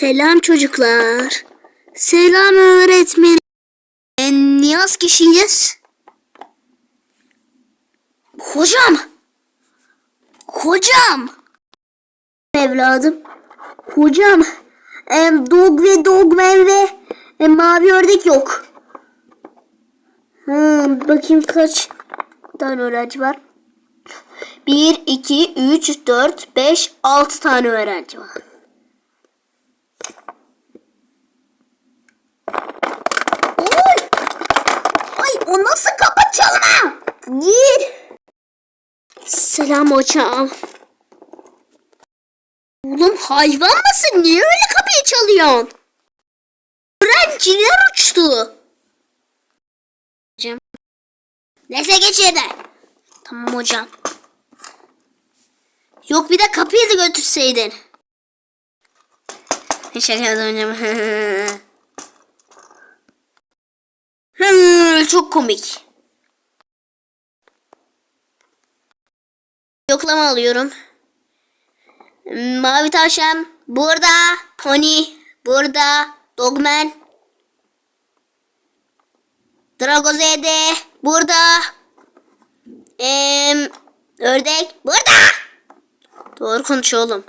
Selam çocuklar. Selam öğretmenim. Ben Niyaz kişiyiz. Hocam. Hocam. Evladım. Hocam. Em, dog ve dogman ve em, mavi ördek yok. Hmm, bakayım kaç tane öğrenci var. 1, 2, 3, 4, 5, 6 tane öğrenci var. Oy! Ay o nasıl kapı çalma? Gir. Selam hocam. Oğlum hayvan mısın? Niye öyle kapıyı çalıyorsun? Öğrenciler uçtu. Hocam. Neyse geç yerine. Tamam hocam. Yok bir de kapıyı da götürseydin. Yaptım hocam. Çok komik. Yoklama alıyorum. Mavi tavşan burada. Pony burada. Dogman. Dragozede burada. Em, ördek burada. Doğru konuş oğlum.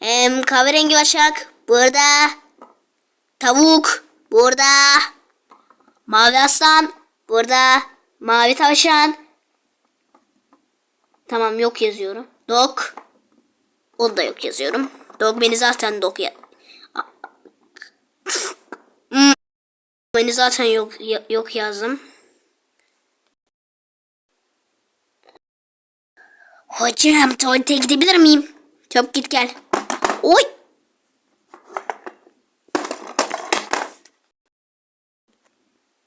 Em, kahverengi başak burada. Tavuk burada. Mavi aslan burada. Mavi tavşan. Tamam yok yazıyorum. Dog. Onu da yok yazıyorum. Dog beni zaten dog ya. Hmm. Beni zaten yok yok yazdım. Hocam tuvalete gidebilir miyim? Çabuk git gel. Oy.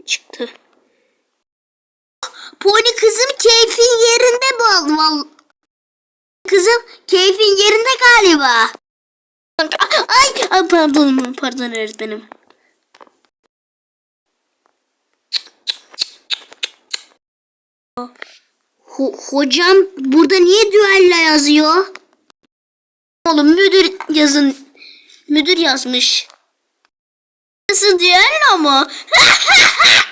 Çıktı. Pony kızım keyfin yerinde bal val. Kızım keyfin yerinde galiba. Ay, ay pardon pardon öğretmenim. Ho- hocam burada niye düella yazıyor? Oğlum müdür yazın. Müdür yazmış. Nasıl düello mu?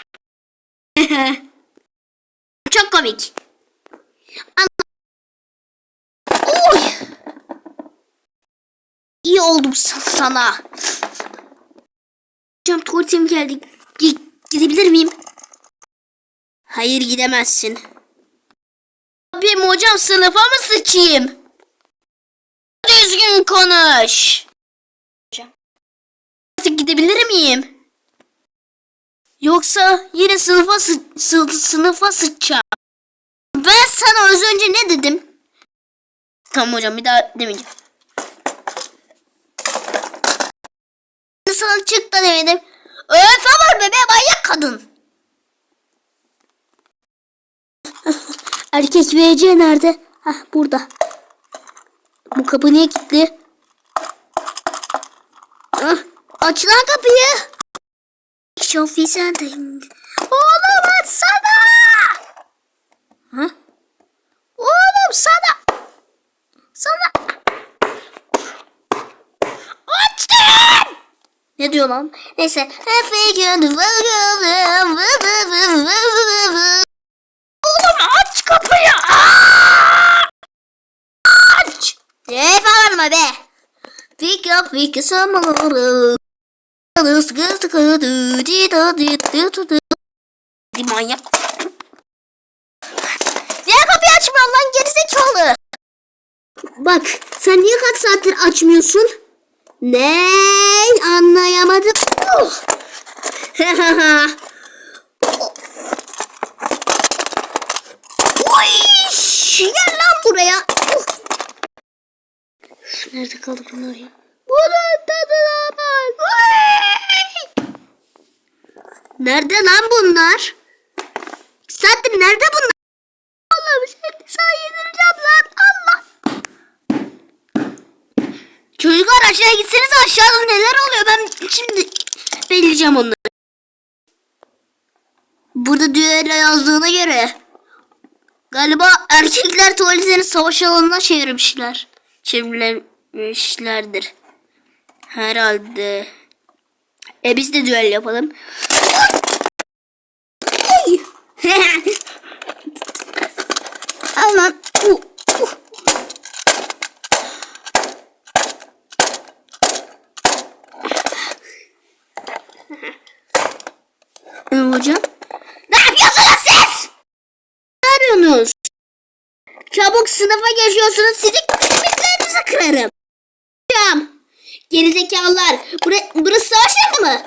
komik. Oy! İyi oldum sa- sana. Hocam tuvaletim geldi. Gi- gidebilir miyim? Hayır gidemezsin. Abim hocam sınıfa mı sıçayım? Düzgün konuş. Hocam. Artık gidebilir miyim? Yoksa yine sınıfa sı sı- sınıfa sıçacağım. Ben sana az önce ne dedim? Tamam hocam bir daha demeyeceğim. Sana çık da demedim. Öf var bebe manyak kadın. Erkek VC nerede? Hah burada. Bu kapı niye kilitli? Ah, aç lan kapıyı. Şofi sendeyim. Oğlum açsana. Ha? Oğlum sana. Sana. Açtım. Ne diyor lan? Neyse. Oğlum aç kapıyı. Aç. Ne falan mı be? Fika fika samaları. Manyak. Niye kapıyı açmıyorsun lan gerizekalı? Bak sen niye kaç saattir açmıyorsun? Ne? Anlayamadım. Oh. Oy! Gel lan buraya. Oh. Nerede kaldı bunlar ya? Bunun tadına bak. Nerede lan bunlar? Zaten nerede bunlar? Çocuklar aşağıya gitseniz aşağıda neler oluyor ben şimdi belirleyeceğim onları. Burada düello yazdığına göre galiba erkekler tuvaletini savaş alanına çevirmişler. Çevirmişlerdir. Herhalde. E biz de düel yapalım. Ay! Al lan. Uh, uh. Hocam? Ne yapıyorsunuz siz? Ne arıyorsunuz? Çabuk sınıfa geçiyorsunuz. Sizin kemiklerinizi kırarım. Gerizekalılar. Bura, burası savaş yeri mi?